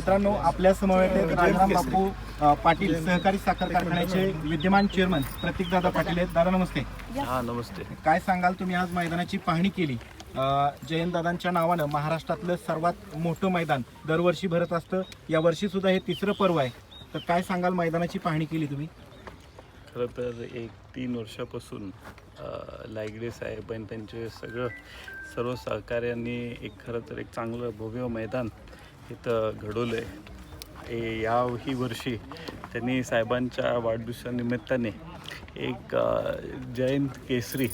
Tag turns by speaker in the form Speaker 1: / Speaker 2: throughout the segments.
Speaker 1: मित्रांनो आपल्या समवेत राजाराम बापू पाटील सहकारी साखर कारखान्याचे विद्यमान चेअरमन प्रतीक दादा पाटील आहेत. दादा नमस्ते.
Speaker 2: हा नमस्ते.
Speaker 1: काय सांगाल तुम्ही? आज मैदानाची पाहणी केली. जयंत दादांच्या नावानं महाराष्ट्रातलं सर्वात मोठं मैदान दरवर्षी भरत असतं. या वर्षी सुद्धा हे तिसरं पर्व आहे. तर काय सांगाल मैदानाची पाहणी केली तुम्ही?
Speaker 2: खरं तर एक तीन वर्षापासून लायगडे साहेब आणि त्यांचे सगळं सर्व सहकार्यांनी एक खरं तर एक चांगलं भव्य मैदान इथं घडवलं आहे या ही वर्षी त्यांनी साहेबांच्या वाढदिवसानिमित्ताने एक जयंत केसरी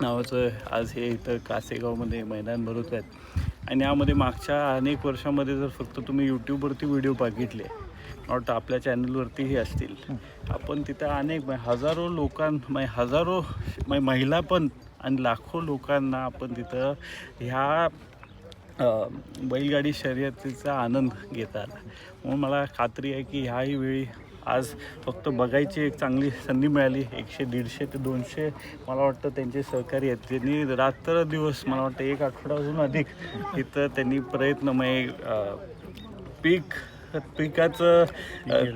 Speaker 2: नावाचं आज हे इथं कासेगावमध्ये मैदान भरवत आहेत आणि यामध्ये मागच्या अनेक वर्षामध्ये जर फक्त तुम्ही यूट्यूबवरती व्हिडिओ बघितले नॉट आपल्या चॅनलवरतीही असतील आपण तिथं अनेक म्हणजे हजारो लोकां म्हणजे हजारो म्हणजे महिला पण आणि लाखो लोकांना आपण तिथं ह्या बैलगाडी शर्यतीचा आनंद घेता आला म्हणून मला खात्री आहे की ह्याही वेळी आज फक्त बघायची एक चांगली संधी मिळाली एकशे दीडशे ते दोनशे. मला वाटतं त्यांचे सहकारी आहेत. त्यांनी रात्र दिवस मला वाटतं एक आठवडा अजून अधिक इथं त्यांनी प्रयत्नमय म्हणजे, पीक पिकाचं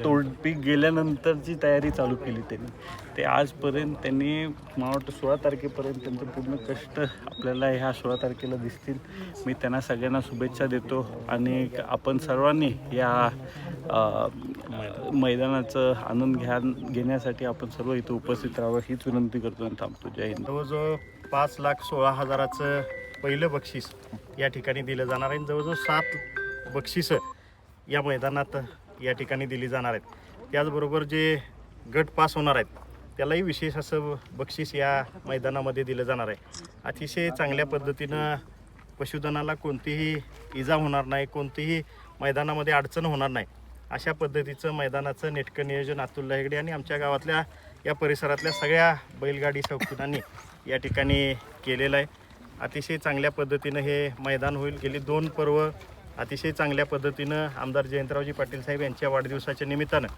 Speaker 2: तोड पीक गेल्यानंतरची तयारी चालू केली त्यांनी. ते आजपर्यंत त्यांनी मला वाटतं सोळा तारखेपर्यंत त्यांचं पूर्ण कष्ट आपल्याला ह्या सोळा तारखेला दिसतील. मी त्यांना सगळ्यांना शुभेच्छा देतो आणि आपण सर्वांनी या मैदानाचं आनंद घ्या घेण्यासाठी आपण सर्व इथं उपस्थित राहावं हीच विनंती करतो आणि थांबतो. जय हिंद.
Speaker 3: जवळजवळ पाच लाख सोळा हजाराचं पहिलं बक्षीस या ठिकाणी दिलं जाणार आहे. जवळजवळ सात बक्षिसं या मैदानात या ठिकाणी दिली जाणार आहेत. त्याचबरोबर जे गट पास होणार आहेत त्यालाही विशेष असं बक्षीस या मैदानामध्ये दिलं जाणार आहे. अतिशय चांगल्या पद्धतीनं पशुधनाला कोणतीही इजा होणार नाही कोणतीही मैदानामध्ये अडचण होणार नाही. अशा पद्धतीचं मैदानाचं नेटकं नियोजन अतुल हेगडे आणि आमच्या गावातल्या या परिसरातल्या सगळ्या बैलगाडी शौकीनांनी या ठिकाणी केलेलं आहे. अतिशय चांगल्या पद्धतीनं हे मैदान होईल. गेली दोन पर्व अतिशय चांगल्या पद्धतीनं आमदार जयंतरावजी पाटील साहेब यांच्या वाढदिवसाच्या निमित्तानं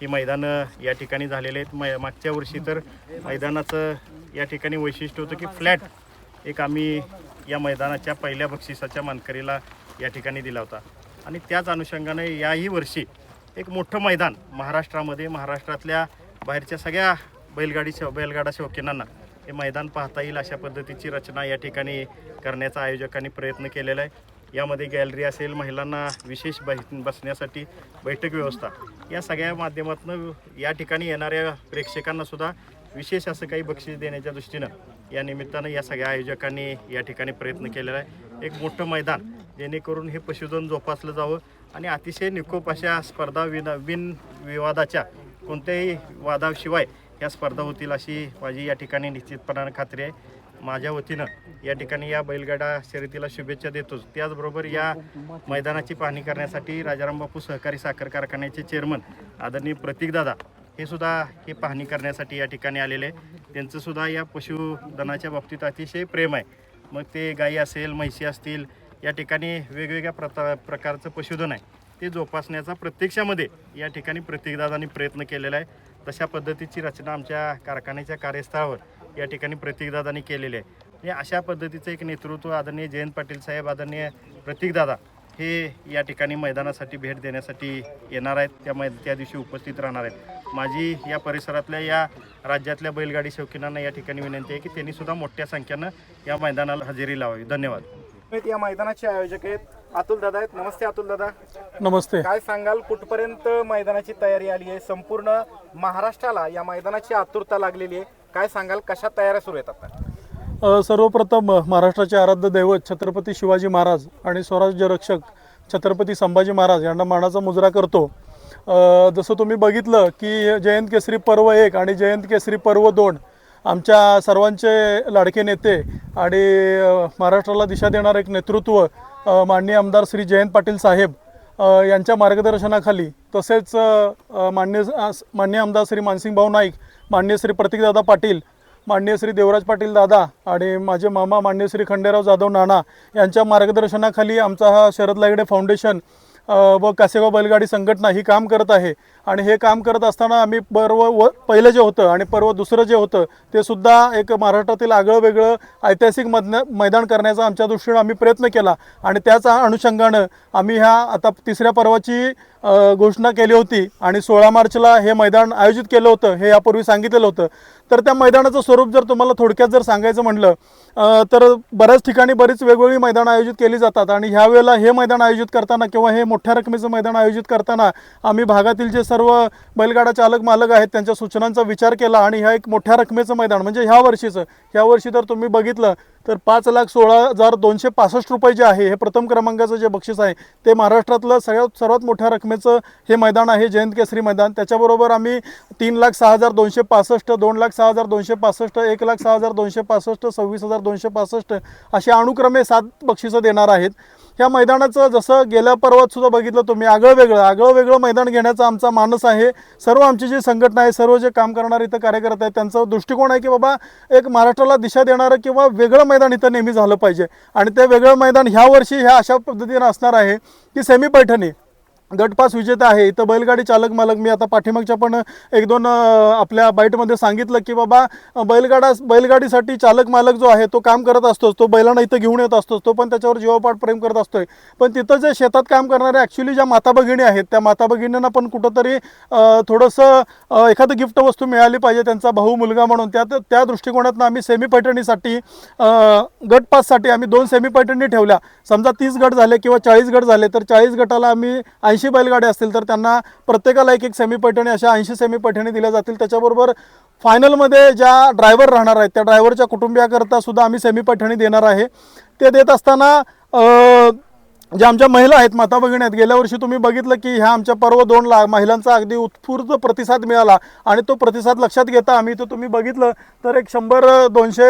Speaker 3: ही मैदानं या ठिकाणी झालेले आहेत. मै मागच्या वर्षी तर मैदानाचं या ठिकाणी वैशिष्ट्य होतं की फ्लॅट एक आम्ही या मैदानाच्या पहिल्या बक्षिसाच्या मानकरीला या ठिकाणी दिला होता. आणि त्याच अनुषंगाने याही वर्षी एक मोठं मैदान महाराष्ट्रामध्ये महाराष्ट्रातल्या बाहेरच्या सगळ्या बैलगाडी शौ बैलगाडा शौकीनांना हे मैदान पाहता येईल अशा पद्धतीची रचना या ठिकाणी करण्याचा आयोजकांनी प्रयत्न केलेला आहे. यामध्ये गॅलरी असेल महिलांना विशेष बै बसण्यासाठी बैठक व्यवस्था. या सगळ्या माध्यमातून या ठिकाणी येणाऱ्या प्रेक्षकांनासुद्धा विशेष असं काही बक्षीस देण्याच्या दृष्टीनं या निमित्तानं या सगळ्या आयोजकांनी या ठिकाणी प्रयत्न केलेला आहे. एक मोठं मैदान जेणेकरून हे पशुधन जोपासलं जावं आणि अतिशय निकोप अशा स्पर्धा विना बिन विवादाच्या कोणत्याही वादाशिवाय या स्पर्धा होतील अशी माझी या ठिकाणी निश्चितपणानं खात्री आहे. माझ्या वतीनं या ठिकाणी या बैलगाडा शर्यतीला शुभेच्छा देतोच. त्याचबरोबर या मैदानाची पाहणी करण्यासाठी राजाराम बापू सहकारी साखर कारखान्याचे चेअरमन आदरणीय प्रतीकदादा हे सुद्धा हे पाहणी करण्यासाठी या ठिकाणी आलेले आहे. त्यांचं सुद्धा या पशुधनाच्या बाबतीत अतिशय प्रेम आहे. मग ते गाई असेल म्हैशी असतील या ठिकाणी वेगवेगळ्या प्रता प्रकारचं पशुधन आहे. ते जोपासण्याचा प्रत्यक्षामध्ये या ठिकाणी प्रतीकदादांनी प्रयत्न केलेला आहे. तशा पद्धतीची रचना आमच्या कारखान्याच्या कार्यस्थळावर या ठिकाणी प्रतीकदादांनी केलेली आहे. म्हणजे अशा पद्धतीचं एक नेतृत्व आदरणीय जयंत पाटील साहेब आदरणीय प्रतीकदादा हे या ठिकाणी मैदानासाठी भेट देण्यासाठी येणार आहेत. त्या मै त्या दिवशी उपस्थित राहणार आहेत. माझी या परिसरातल्या या राज्यातल्या बैलगाडी शौकीनांना या ठिकाणी विनंती आहे की त्यांनी सुद्धा मोठ्या संख्येनं या मैदानाला हजेरी लावावी. धन्यवाद.
Speaker 1: या मैदानाचे आयोजक आहेत अतुल दादा आहेत. नमस्ते अतुल दादा.
Speaker 4: नमस्ते.
Speaker 1: काय सांगाल कुठपर्यंत मैदानाची तयारी आली आहे? संपूर्ण महाराष्ट्राला या मैदानाची आतुरता लागलेली आहे. काय सांगाल? कशा तयाऱ्या सुरू आहेत आता?
Speaker 4: सर्वप्रथम महाराष्ट्राचे आराध्य दैवत छत्रपती शिवाजी महाराज आणि स्वराज्य रक्षक छत्रपती संभाजी महाराज यांना मानाचा मुजरा करतो. जसं तुम्ही बघितलं की जयंत केसरी पर्व एक आणि जयंत केसरी पर्व दोन आमच्या सर्वांचे लाडके नेते आणि महाराष्ट्राला दिशा देणारं एक नेतृत्व माननीय आमदार श्री जयंत पाटील साहेब यांच्या मार्गदर्शनाखाली तसेच मान्य मान्य आमदार श्री मानसिंग भाऊ नाईक मान्य श्री प्रतीकदादा पाटील मान्य श्री देवराज पाटील दादा आणि माझे मामा मान्य श्री खंडेराव जाधव नाना यांच्या मार्गदर्शनाखाली आमचा हा शरद लागडे फाउंडेशन व कासेगाव बैलगाडी संघटना ही काम करत आहे. आणि हे काम करत असताना आम्ही पर्व व पहिलं जे होतं आणि पर्व दुसरं जे होतं ते सुद्धा एक महाराष्ट्रातील आगळं वेगळं ऐतिहासिक मद मैदान करण्याचा आमच्या दृष्टीनं आम्ही प्रयत्न केला. आणि त्याच अनुषंगानं आम्ही ह्या आता तिसऱ्या पर्वाची घोषणा केली होती आणि सोळा मार्चला हे मैदान आयोजित केलं होतं हे यापूर्वी सांगितलेलं होतं. तर त्या मैदानाचं स्वरूप जर तुम्हाला थोडक्यात जर सांगायचं म्हटलं तर बऱ्याच ठिकाणी बरीच वेगवेगळी मैदानं आयोजित केली जातात आणि ह्या वेळेला हे मैदान आयोजित करताना किंवा हे मोठ्या रकमेचं मैदान आयोजित करताना आम्ही भागातील जे सर्व सर्व बैलगाडा चालक मालक आहेत त्यांच्या सूचनांचा विचार केला आणि ह्या एक मोठ्या रकमेचं मैदान म्हणजे ह्या वर्षीचं ह्या वर्षी तर तुम्ही बघितलं तर पाच लाख सोळा हजार दोनशे पासष्ट रुपये जे आहे हे प्रथम क्रमांकाचं जे बक्षीस आहे ते महाराष्ट्रातलं सगळ्यात सर्वात मोठ्या रकमेचं हे मैदान आहे जयंत केसरी मैदान. त्याच्याबरोबर आम्ही तीन लाख सहा हजार दोनशे पासष्ट दोन लाख सहा हजार दोनशे पासष्ट एक लाख सहा हजार दोनशे पासष्ट सव्वीस हजार दोनशे पासष्ट असे अनुक्रमे सात बक्षिसं देणार आहेत. ह्या मैदानाचं जसं गेल्या पर्वात सुद्धा बघितलं तुम्ही आगळं वेगळं आगळं वेगळं मैदान घेण्याचा आमचा मानस आहे. सर्व आमची जी संघटना आहे सर्व जे काम करणारे इथं कार्यकर्ते आहेत त्यांचा दृष्टिकोन आहे की बाबा एक महाराष्ट्राला दिशा देणारं किंवा वेगळं मैदान इथं नेहमी झालं पाहिजे. आणि ते वेगळं मैदान ह्या वर्षी ह्या अशा पद्धतीनं असणार आहे की सेमी पैठणी गटपास विजेता आहे. इथं बैलगाडी चालक मालक मी आता पाठीमागच्या पण एक दोन आपल्या बाईटमध्ये सांगितलं की बाबा बैलगाडा बैलगाडीसाठी चालक मालक जो आहे तो काम करत असतो तो बैलांना इथं घेऊन येत असतो तो पण त्याच्यावर जीवापाठ प्रेम करत असतोय. पण तिथं जे शेतात काम करणारे ॲक्च्युली ज्या माता भगिनी आहेत त्या माता भगिनींना पण कुठंतरी थोडंसं एखादं गिफ्ट वस्तू मिळाली पाहिजे त्यांचा भाऊ मुलगा म्हणून. त्या त्या दृष्टिकोनातनं आम्ही सेमी पैठणीसाठी गटपाससाठी आम्ही दोन सेमी पैठणी ठेवल्या. समजा तीस गट झाले किंवा चाळीस गट झाले तर चाळीस गटाला आम्ही ऐंशी बैलगाड्या असतील तर त्यांना प्रत्येकाला एक एक सेमी पैठणी अशा ऐंशी सेमी पैठणी दिल्या जातील. त्याच्याबरोबर फायनलमध्ये ज्या ड्रायव्हर राहणार आहेत त्या ड्रायव्हरच्या कुटुंबियाकरता सुद्धा आम्ही सेमी पैठणी देणार आहे. ते देत असताना ज्या आमच्या महिला आहेत माता भगिनी आहेत गेल्या वर्षी तुम्ही बघितलं की ह्या आमच्या पर्व दोनला महिलांचा अगदी उत्स्फूर्त प्रतिसाद मिळाला आणि तो प्रतिसाद लक्षात घेता आम्ही तो तुम्ही बघितलं तर एक शंभर दोनशे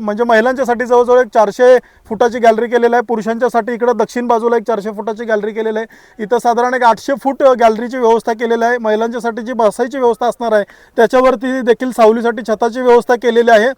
Speaker 4: म्हणजे महिलांच्यासाठी जवळजवळ एक चारशे फुटाची गॅलरी केलेली आहे. पुरुषांच्यासाठी इकडं दक्षिण बाजूला एक चारशे फुटाची गॅलरी केलेली आहे. इथं साधारण एक आठशे फूट गॅलरीची व्यवस्था केलेली आहे. महिलांच्यासाठी जी बसायची व्यवस्था असणार आहे त्याच्यावरती देखील सावलीसाठी छताची व्यवस्था केलेली आहे.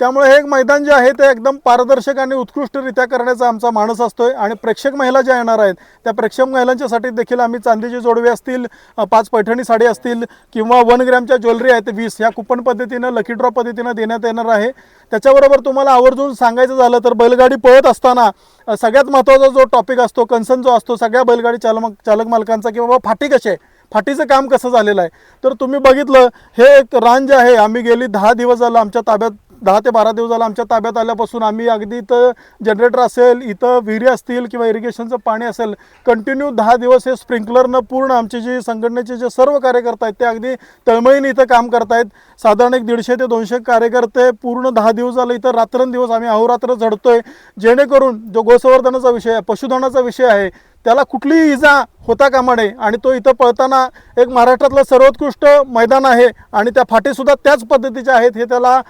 Speaker 4: त्यामुळे हे एक मैदान जे आहे ते एकदम पारदर्शक आणि उत्कृष्टरित्या करण्याचा आमचा मानस असतोय आणि प्रेक्षक महिला ज्या येणार आहेत त्या प्रेक्षक महिलांच्यासाठी देखील आम्ही चांदीची जोडवे असतील पाच पैठणी साडी असतील किंवा वन ग्रॅमच्या ज्वेलरी आहेत वीस ह्या कुपन पद्धतीनं लकी ड्रॉ पद्धतीनं देण्यात येणार आहे. त्याच्याबरोबर तुम्हाला आवर्जून सांगायचं झालं तर बैलगाडी पळत असताना सगळ्यात महत्त्वाचा जो टॉपिक असतो कन्सर्न जो असतो सगळ्या बैलगाडी चालक चालक मालकांचा की बाबा फाटी कशी आहे? फाटीचं काम कसं झालेलं आहे? तर तुम्ही बघितलं हे एक रान जे आहे आम्ही गेली दहा दिवस झालं आमच्या ताब्यात दहा ते बारा दिवस झालं आमच्या ताब्यात आल्यापासून आम्ही अगदी इथं जनरेटर असेल इथं विहिरी असतील किंवा इरिगेशनचं पाणी असेल कंटिन्यू दहा दिवस हे स्प्रिंकलरनं पूर्ण आमचे जे संघटनेचे जे सर्व कार्यकर्ते आहेत ते अगदी तळमळीने इथं काम करतायत. साधारण एक दीडशे ते दोनशे कार्यकर्ते पूर्ण दहा दिवस झाले इथं रात्रंदिवस आम्ही अहोरात्र झडतोय. जेणेकरून जो गोसंवर्धनाचा विषय आहे पशुधनाचा विषय आहे त्याला कुठलीही इजा होता कामा नये. आणि तो इथं पळताना एक महाराष्ट्रातलं सर्वोत्कृष्ट मैदान आहे आणि त्या फाटीसुद्धा त्याच पद्धतीच्या आहेत हे त्याला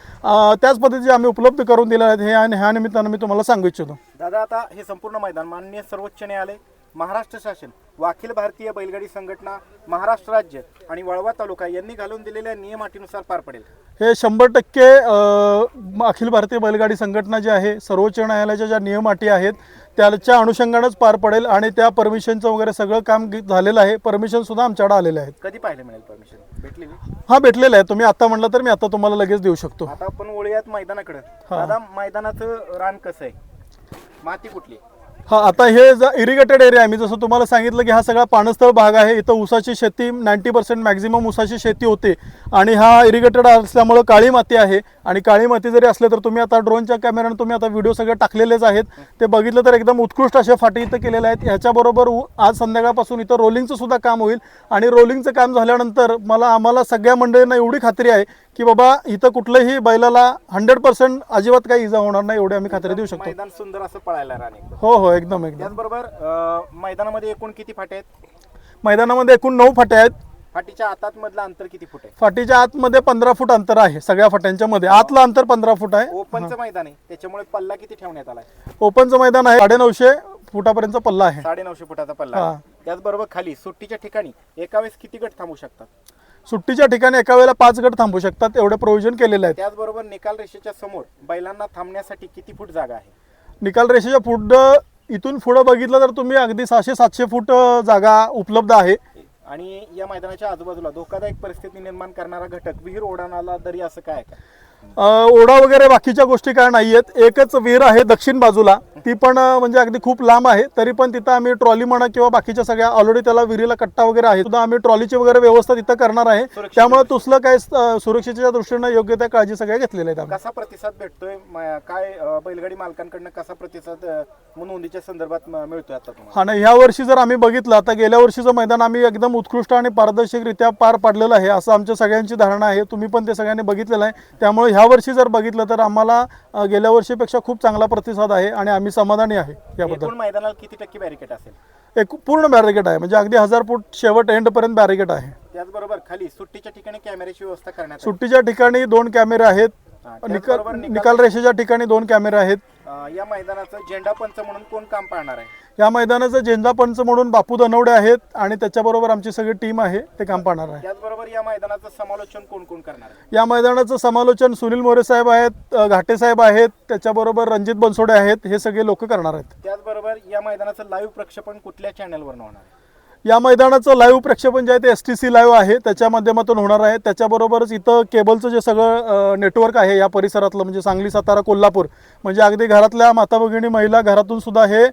Speaker 4: त्याच पद्धतीचे आम्ही उपलब्ध करून दिले आहेत हे आणि ह्या निमित्तानं मी तुम्हाला सांगू इच्छितो.
Speaker 1: दादा आता हे संपूर्ण मैदान माननीय सर्वोच्च न्यायालय महाराष्ट्र शासन व अखिल भारतीय बैलगाडी संघटना महाराष्ट्र राज्य आणि वळवा तालुका यांनी घालून दिलेल्या नियम अटीनुसार पार पडेल.
Speaker 4: हे शंभर टक्के अखिल भारतीय बैलगाडी संघटना जी आहे सर्वोच्च न्यायालयाच्या ज्या नियम अटी आहेत त्याच्या अनुषंगानंच पार पडेल आणि त्या परमिशनचं वगैरे सगळं काम झालेलं आहे. परमिशन सुद्धा आमच्याकडे आलेले आहेत.
Speaker 1: कधी पाहायला मिळेल परमिशन भेटली मी.
Speaker 4: हा भेटलेलं आहे. तुम्ही आता म्हटलं तर मी आता तुम्हाला लगेच देऊ शकतो.
Speaker 1: आता आपण वळूयात मैदानाकडे. मैदानाचं रान कसं आहे? माती कुठली? आहे?
Speaker 4: हा आता हे इरिगेटेड एरिया आहे. मी जसं तुम्हाला सांगितलं की हा सगळा पाणस्थळ भाग आहे. इथं ऊसाची शेती नाईन्टी पर्सेंट मॅक्झिमम ऊसाची शेती होते. आणि हा इरिगेटेड असल्यामुळं काळी माती आहे. आणि काळी माती जरी असले तर तुम्ही आता ड्रोनच्या कॅमेऱ्याने तुम्ही आता व्हिडिओ सगळे टाकलेलेच आहेत. ते बघितलं तर एकदम उत्कृष्ट असे फाटी इथं केलेले आहेत. ह्याच्याबरोबर आज संध्याकाळपासून इथं रोलिंगचं सुद्धा काम होईल. आणि रोलिंगचं काम झाल्यानंतर मला आम्हाला सगळ्या मंडळींना एवढी खात्री आहे की बाबा इथं कुठलंही बैलाला हंड्रेड पर्सेंट अजिबात काही इजा होणार नाही एवढी आम्ही खात्री देऊ शकतो.
Speaker 1: मैदान सुंदर असं पळायला
Speaker 4: हो हो एकदम एकदम.
Speaker 1: त्याचबरोबर मैदानामध्ये एकूण किती फाटे आहेत?
Speaker 4: मैदानामध्ये एकूण नऊ फाट्या आहेत.
Speaker 1: फाटीच्या आतात मधलं अंतर किती फूट आहे?
Speaker 4: फाटीच्या आतमध्ये पंधरा फूट अंतर आहे सगळ्या फाट्यांच्या मध्ये. आतलं अंतर पंधरा फूट आहे.
Speaker 1: ओपनचं मैदान आहे. त्याच्यामुळे पल्ला किती ठेवण्यात आलाय?
Speaker 4: ओपनचं मैदान आहे साडेनऊशे फुटापर्यंतचा पल्ला आहे.
Speaker 1: साडे नऊशे फुटाचा पल्ला
Speaker 4: हा.
Speaker 1: आहे. त्याचबरोबर खाली सुट्टीच्या ठिकाणी एका वेळेस किती गट थांबू शकतात?
Speaker 4: सुट्टीच्या ठिकाणी एका वेळेला पाच गट थांबू शकतात एवढे प्रोव्हिजन केलेले आहेत.
Speaker 1: त्याचबरोबर निकाल रेषेच्या समोर बैलांना थांबण्यासाठी किती फूट जागा आहे?
Speaker 4: निकाल रेषेच्या पुढं इथून पुढं बघितलं तर तुम्ही अगदी सहाशे सातशे फूट अ, जागा उपलब्ध आहे.
Speaker 1: आणि या मैदानाच्या आजूबाजूला धोकादायक परिस्थिती निर्माण करणारा घटक विहीर ओढाणाला दरी असं काय
Speaker 4: ओढा वगैरे बाकीच्या गोष्टी काय नाही आहेत एकच विहीर आहे दक्षिण बाजूला. ती पण म्हणजे अगदी खूप लांब आहे. तरी पण तिथं आम्ही ट्रॉली म्हणा किंवा बाकीच्या सगळ्या ऑलरेडी त्याला विहिरीला कट्टा वगैरे आहे सुद्धा आम्ही ट्रॉलीची वगैरे व्यवस्था तिथं करणार आहे. त्यामुळे तुसलं काय सुरक्षेच्या दृष्टीनं योग्य त्या काळजी सगळ्या घेतलेल्या आहेत
Speaker 1: कसा प्रतिसाद भेटतोय? काय बैलगाडी मालकांकडनं कसा प्रतिसाद नोंदीच्या संदर्भात मिळतोय आता
Speaker 4: हा नाही ह्या वर्षी जर आम्ही बघितलं आता गेल्या वर्षीचं मैदान आम्ही एकदम उत्कृष्ट आणि पारदर्शकरित्या पार पाडलेलं आहे असं आमच्या सगळ्यांची धारणा आहे. तुम्ही पण ते सगळ्यांनी बघितलेलं आहे. त्यामुळे ह्या वर्षी जर बघितलं तर आम्हाला अ, गेल्या वर्षीपेक्षा खूप चांगला प्रतिसाद आहे आणि आम्ही समाधानी आहे याबद्दल.
Speaker 1: एकूण मैदानाला किती टक्के बॅरिकेड असेल?
Speaker 4: एक पूर्ण बॅरिकेड आहे म्हणजे अगदी हजार फूट शेवट एंडपर्यंत बॅरिकेड आहे.
Speaker 1: त्याचबरोबर खाली सुट्टीच्या ठिकाणी कॅमेऱ्याची व्यवस्था करण्यात आली.
Speaker 4: सुट्टीच्या ठिकाणी दोन कॅमेरे आहेत निकाल
Speaker 1: त्याचबरोबर निकाल-
Speaker 4: निकाल रेषेच्या ठिकाणी दोन कॅमेरे आहेत.
Speaker 1: अं, या मैदानाचं झेंडा पंच म्हणून कोण काम पाहणार आहे?
Speaker 4: या मैदानाचं झेंडा पंच म्हणून बापू दनवडे आहेत आणि त्याच्याबरोबर आमची सगळी टीम आहे ते काम पाहणार आहे.
Speaker 1: त्याचबरोबर या मैदानाचं समालोचन कोण कोण करणार आहे?
Speaker 4: या मैदानाचं समालोचन सुनील मोरे साहेब आहेत अ, घाटे साहेब आहेत त्याच्याबरोबर रणजित बनसोडे आहेत हे सगळे लोक करणार आहेत.
Speaker 1: त्याचबरोबर या मैदानाचं लाईव्ह प्रक्षेपण कुठल्या चॅनलवर होणार आहे?
Speaker 4: या मैदानाचं लाईव्ह प्रक्षेपण जे आहे ते एस टी सी लाईव्ह आहे. त्याच्या माध्यमातून होणार आहे. त्याच्याबरोबरच इथं केबलचं जे सगळं नेटवर्क आहे या परिसरातलं म्हणजे सांगली सातारा कोल्हापूर म्हणजे अगदी घरातल्या माता भगिनी महिला घरातून सुद्धा हे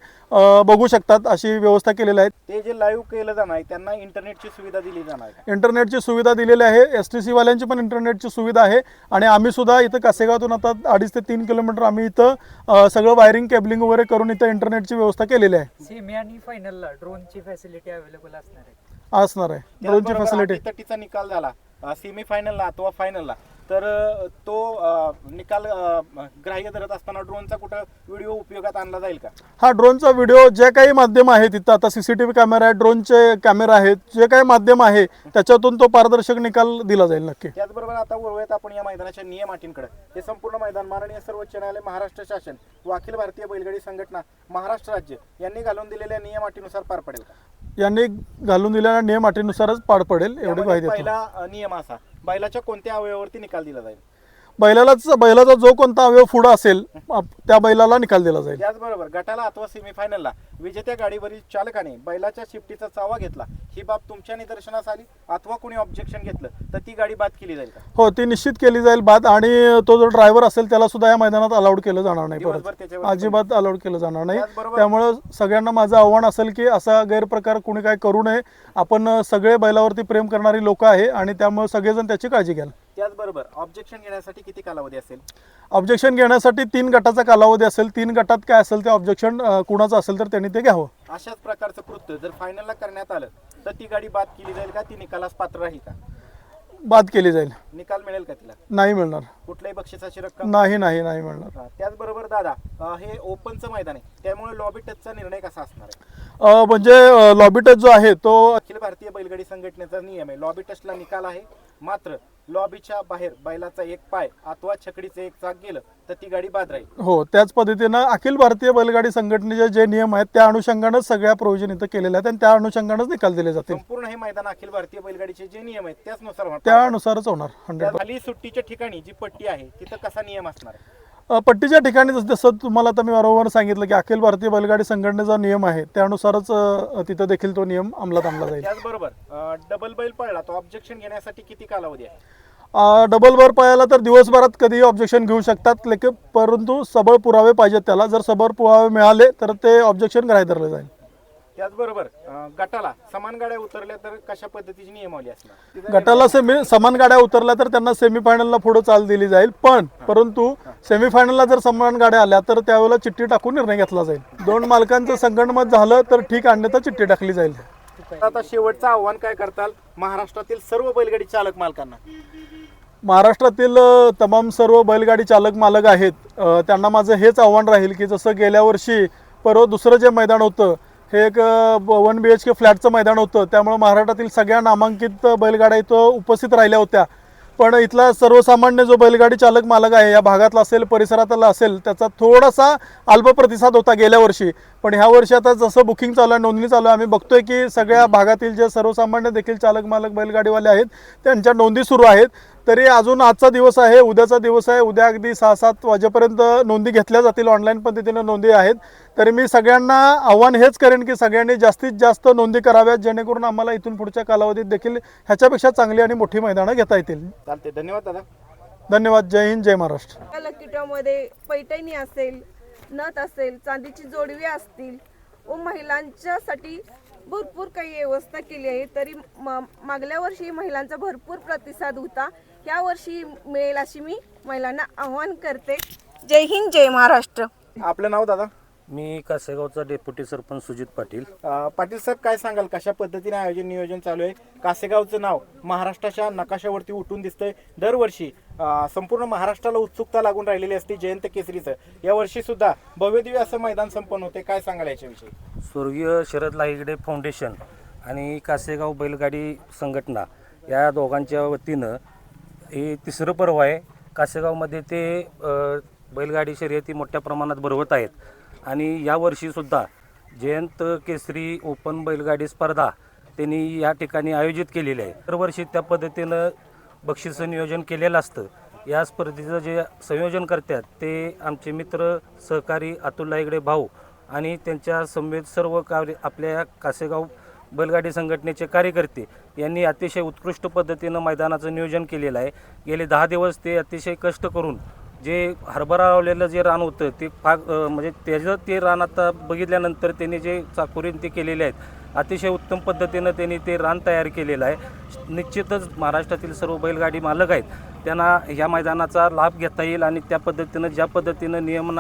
Speaker 4: बघू शकतात अशी व्यवस्था केलेली आहे.
Speaker 1: ते जे लाईव्ह केलं जाणार आहे त्यांना इंटरनेटची सुविधा दिली जाणार?
Speaker 4: इंटरनेटची सुविधा दिलेली आहे. एस टी सीवाल्यांची पण इंटरनेटची सुविधा आहे. आणि आम्ही सुद्धा इथं कासेगावातून आता अडीच ते तीन किलोमीटर आम्ही इथं सगळं वायरिंग केबलिंग वगैरे करून इथं इंटरनेटची व्यवस्था केलेली आहे.
Speaker 5: सेमी आणि फायनलला ड्रोनची फॅसिलिटी अवेलेबल असणार आहे.
Speaker 4: असणार आहे. ड्रोनची
Speaker 1: त्याचबरोबर
Speaker 4: फॅसिलिटी
Speaker 1: निकाल झाला. सेमी फायनलला अथवा फायनलला तर तो निकाल ग्राह्य धरत असताना ड्रोनचा कुठं व्हिडिओ उपयोगात आणला जाईल का?
Speaker 4: हा ड्रोनचा व्हिडिओ जे काही माध्यम आहे तिथं आता सीसीटीव्ही कॅमेरा आहे ड्रोनचे कॅमेरा आहेत जे काही माध्यम आहे त्याच्यातून तो पारदर्शक निकाल दिला जाईल नक्की.
Speaker 1: त्याचबरोबर आता वळूयात आपण या मैदानाच्या नियम अटींकडे. हे संपूर्ण मैदान माननीय सर्वोच्च न्यायालय महाराष्ट्र शासन व अखिल भारतीय बैलगाडी संघटना महाराष्ट्र राज्य यांनी घालून दिलेल्या नियम अटीनुसार पार पडेल का?
Speaker 4: यांनी घालून दिलेल्या नियम अटीनुसारच पार पडेल एवढी माहिती
Speaker 1: पहिला नियम असा बैलाच्या कोणत्या अवयवावरती निकाल दिला जाईल?
Speaker 4: बैलालाच बैलाचा जो कोणता अवयव पुढं असेल त्या बैलाला निकाल दिला जाईल.
Speaker 1: त्याचबरोबर गटाला अथवा सेमीफायनलला विजेत्या गाडीवरील चालकाने बैलाच्या शिफ्टीचा चावा घेतला. ही बाब तुमच्या निदर्शनास आली? अथवा कोणी ऑब्जेक्शन घेतलं तर ती गाडी बाद केली जाईल का?
Speaker 4: हो ती निश्चित केली जाईल बाद आणि तो जो ड्रायव्हर असेल त्याला सुद्धा या मैदानात अलाउड केलं जाणार नाही
Speaker 1: दिवसभर
Speaker 4: परत
Speaker 1: त्याच्यावर
Speaker 4: अजिबात अलाउड केलं जाणार नाही.
Speaker 1: त्याचबरोबर-
Speaker 4: त्यामुळं सगळ्यांना माझं आव्हान असेल की असा गैरप्रकार कुणी काय करू नये. आपण सगळे बैलावरती प्रेम करणारी लोक आहे आणि त्यामुळे सगळेजण त्याची काळजी घ्याल.
Speaker 1: त्याचबरोबर ऑब्जेक्शन घेण्यासाठी किती कालावधी असेल?
Speaker 4: ऑब्जेक्शन घेण्यासाठी तीन गटाचा कालावधी असेल. तीन गटात काय असेल ते ऑब्जेक्शन कुणाचं असेल तर त्यांनी ते घ्यावं.
Speaker 1: अशाच प्रकारचं कृत्य जर फायनलला करण्यात आलं तर ती गाडी बाद केली जाईल का? ती निकालास पात्र राहील का?
Speaker 4: बाद केली जाईल.
Speaker 1: निकाल मिळेल का तिला?
Speaker 4: नाही मिळणार.
Speaker 1: कुठल्याही बक्षिसाची रक्कम?
Speaker 4: नाही नाही नाही मिळणार.
Speaker 1: हा, त्याचबरोबर दादा अं, हे ओपनचं मैदान आहे. त्यामुळे लॉबी टचचा निर्णय कसा असणार आहे?
Speaker 4: अं, म्हणजे लॉबी टच जो आहे तो
Speaker 1: अखिल भारतीय बैलगाडी संघटनेचा नियम आहे. लॉबी टचला निकाल आहे. मात्र लॉबीच्या बाहेर बैलाचा एक पाय अथवा छकडीचं एक चाक गेलं तर ती गाडी बाद राहील.
Speaker 4: हो त्याच पद्धतीनं अखिल भारतीय बैलगाडी संघटनेचे जे नियम आहेत त्या अनुषंगानंच सगळ्या प्रोव्हिजन इथं केलेल्या आहेत आणि त्या अनुषंगानंच निकाल दिले जातील.
Speaker 1: संपूर्ण हे मैदान अखिल भारतीय बैलगाडीचे जे नियम आहेत त्याचनुसार होणार.
Speaker 4: त्यानुसारच होणार हंड्रेड
Speaker 1: खाली सुट्टीच्या ठिकाणी जी पट्टी आहे तिथं कसा नियम असणार?
Speaker 4: पट्टीच्या ठिकाणी जसं जसं तुम्हाला आता मी बरोबर सांगितलं की अखिल भारतीय बैलगाडी संघटनेचा नियम आहे त्यानुसारच तिथं देखील तो नियम अंमलात आणला जाईल.
Speaker 1: त्याचबरोबर डबल बैल पळला तो ऑब्जेक्शन घेण्यासाठी किती कालावधी आहे?
Speaker 4: डबल वर पायाला तर दिवसभरात कधीही ऑब्जेक्शन घेऊ शकतात लेकिन परंतु सबळ पुरावे पाहिजेत त्याला. जर सबळ पुरावे मिळाले तर ते ऑब्जेक्शन ग्राह्य धरलं जाईल.
Speaker 1: त्याचबरोबर अं, गटाला समान गाड्या उतरल्या तर कशा पद्धतीची नियमावली असणार?
Speaker 4: गटाला सेमी समान गाड्या उतरल्या तर त्यांना सेमीफायनलला पुढे चाल दिली जाईल. पण परंतु सेमीफायनलला जर समान गाड्या आल्या तर त्यावेळेला चिठ्ठी टाकून निर्णय घेतला जाईल. दोन मालकांचं संगणमत झालं तर ठीक अन्यथा चिठ्ठी टाकली जाईल.
Speaker 1: आता शेवटचं आव्हान काय करताल? महाराष्ट्रातील सर्व बैलगाडी चालक मालकांना.
Speaker 4: महाराष्ट्रातील अ, तमाम सर्व बैलगाडी चालक मालक आहेत. अ, त्यांना माझं हेच आव्हान राहील की जसं गेल्या वर्षी परवा दुसरं जे मैदान होतं हे एक वन बी एच के फ्लॅटचं मैदान होतं. त्यामुळे महाराष्ट्रातील सगळ्या नामांकित बैलगाड्या इथं उपस्थित राहिल्या होत्या. पण इथला सर्वसामान्य जो बैलगाडी चालक मालक आहे या भागातला असेल परिसरातला असेल त्याचा थोडासा अल्प प्रतिसाद होता गेल्या वर्षी. पण ह्या वर्षी आता जसं बुकिंग चालू आहे नोंदणी चालू आहे आम्ही बघतोय की सगळ्या भागातील जे सर्वसामान्य देखील चालक मालक बैलगाडीवाले आहेत त्यांच्या नोंदी सुरू आहेत. तरी अजून आजचा दिवस आहे उद्याचा दिवस आहे. उद्या अगदी सहा सात वाजेपर्यंत नोंदी घेतल्या जातील ऑनलाईन पद्धतीनं नोंदी आहेत. तरी मी सगळ्यांना आव्हान हेच करेन की सगळ्यांनी जास्तीत जास्त नोंदी कराव्यात जेणेकरून आम्हाला इथून पुढच्या कालावधीत देखील ह्याच्यापेक्षा चांगली आणि मोठी मैदानं घेता येतील.
Speaker 1: चालते धन्यवाद दादा.
Speaker 4: धन्यवाद. जय हिंद जय महाराष्ट्र.
Speaker 6: लकिटामध्ये पैठणी असेल नथ असेल चांदीची जोडवी असतील व महिलांच्यासाठी भरपूर काही व्यवस्था केली आहे. तरी म- मागल्या वर्षी महिलांचा भरपूर प्रतिसाद होता. या वर्षी मिळेल अशी मी महिलांना आव्हान करते. जय हिंद जय महाराष्ट्र.
Speaker 1: आपलं नाव दादा?
Speaker 7: मी कासेगावचा डेप्युटी सरपंच सुजित पाटील.
Speaker 1: अ, पाटील साहेब काय सांगाल? कशा पद्धतीने आयोजन नियोजन चालू आहे? कासेगावचं नाव महाराष्ट्राच्या नकाशावरती उठून दिसतंय. दरवर्षी संपूर्ण महाराष्ट्राला उत्सुकता लागून राहिलेली असते जयंत केसरीचं. यावर्षी सुद्धा भव्यदिव्य असं मैदान संपन्न होते. काय सांगाल याच्याविषयी?
Speaker 7: स्वर्गीय शरद लाहिगडे फाउंडेशन आणि कासेगाव बैलगाडी संघटना या दोघांच्या वतीनं हे तिसरं पर्व आहे. कासेगावमध्ये ते बैलगाडी शर्यती मोठ्या प्रमाणात भरवत आहेत. आणि यावर्षीसुद्धा जयंत केसरी ओपन बैलगाडी स्पर्धा त्यांनी या ठिकाणी आयोजित केलेली आहे. दरवर्षी त्या पद्धतीनं बक्षिसं नियोजन केलेलं असतं. या स्पर्धेचं जे संयोजन करतात ते आमचे मित्र सहकारी अतुल लाईगडे भाऊ आणि त्यांच्या समेत सर्व कार्य आपल्या कासेगाव बैलगाडी संघटनेचे कार्यकर्ते यांनी अतिशय उत्कृष्ट पद्धतीनं मैदानाचं नियोजन केलेलं आहे. गेले दहा दिवस ते अतिशय कष्ट करून जे हरभरा लावलेलं जे रान होतं ते फाग म्हणजे त्याचं ते रान आता बघितल्यानंतर त्यांनी जे चाकोरीन ते केलेले आहेत अतिशय उत्तम पद्धतीनं त्यांनी ते रान तयार केलेलं आहे. निश्चितच महाराष्ट्रातील सर्व बैलगाडी मालक आहेत. त्यांना ह्या मैदानाचा लाभ घेता येईल आणि त्या पद्धतीनं ज्या पद्धतीनं नियमन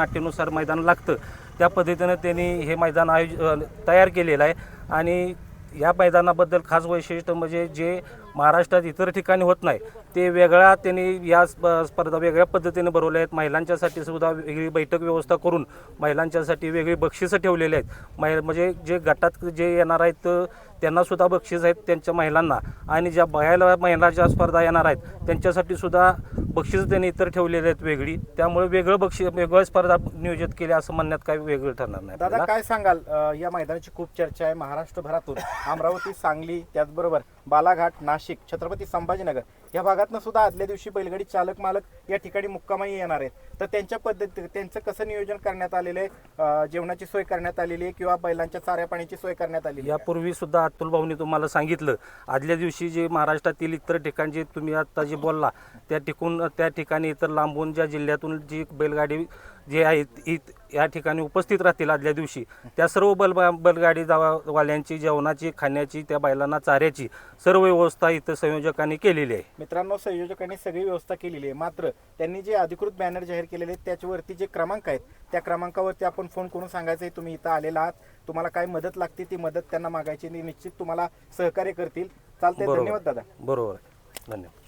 Speaker 7: मैदान लागतं त्या पद्धतीनं त्यांनी हे मैदान आयोज तयार केलेलं आहे. आणि या मैदानाबद्दल खास वैशिष्ट्य म्हणजे जे महाराष्ट्रात इतर ठिकाणी होत नाही. ते वेगळ्या त्यांनी या स्प- स्पर्धा वेगळ्या पद्धतीने भरवल्या आहेत. महिलांच्यासाठी सुद्धा वेगळी बैठक व्यवस्था करून महिलांच्यासाठी वेगळी बक्षिसं ठेवलेली आहेत. महि म्हणजे जे गटात जे येणार आहेत त्यांना सुद्धा बक्षीस आहेत त्यांच्या महिलांना. आणि ज्या बायाला महिला ज्या स्पर्धा येणार आहेत त्यांच्यासाठी सुद्धा बक्षीस त्यांनी इतर ठेवलेले आहेत वेगळी. त्यामुळे वेगळं बक्षीस वेगळं स्पर्धा नियोजित केली असं म्हणण्यात काही वेगळं ठरणार नाही
Speaker 1: दादा. काय सांगाल? या मैदानाची खूप चर्चा आहे. महाराष्ट्रभरातून अमरावती सांगली त्याचबरोबर बालाघाट नाशिक छत्रपती संभाजीनगर या भागातनं सुद्धा आदल्या दिवशी बैलगाडी चालक मालक या ठिकाणी मुक्कामाही येणार आहेत. तर त्यांच्या पद्धती त्यांचं कसं नियोजन करण्यात आलेलं आहे? जेवणाची सोय करण्यात आलेली आहे किंवा बैलांच्या चाऱ्या पाण्याची सोय करण्यात आलेली
Speaker 7: यापूर्वी सुद्धा अतुल भाऊनी तुम्हाला सांगितलं. आदल्या दिवशी जे महाराष्ट्रातील इतर ठिकाण जे तुम्ही आत्ता जे बोलला त्या ठिकून त्या ठिकाणी इतर लांबून ज्या जिल्ह्यातून जी बैलगाडी जे आहेत या ठिकाणी उपस्थित राहतील आदल्या दिवशी त्या सर्व बलबा बैलगाडी जावा- वाल्यांची जेवणाची खाण्याची त्या बैलांना चाऱ्याची सर्व व्यवस्था इथं संयोजकांनी केलेली आहे.
Speaker 1: मित्रांनो संयोजकांनी सगळी व्यवस्था केलेली आहे. मात्र त्यांनी जे अधिकृत बॅनर जाहीर केलेले आहेत त्याच्यावरती जे क्रमांक आहेत त्या क्रमांकावरती आपण फोन करून सांगायचं आहे तुम्ही इथं आलेला आहात. तुम्हाला काय मदत लागते ती मदत त्यांना मागायची आणि निश्चित तुम्हाला सहकार्य करतील चालतंय
Speaker 7: बरोबर.
Speaker 1: धन्यवाद दादा
Speaker 7: बरोबर आहे. धन्यवाद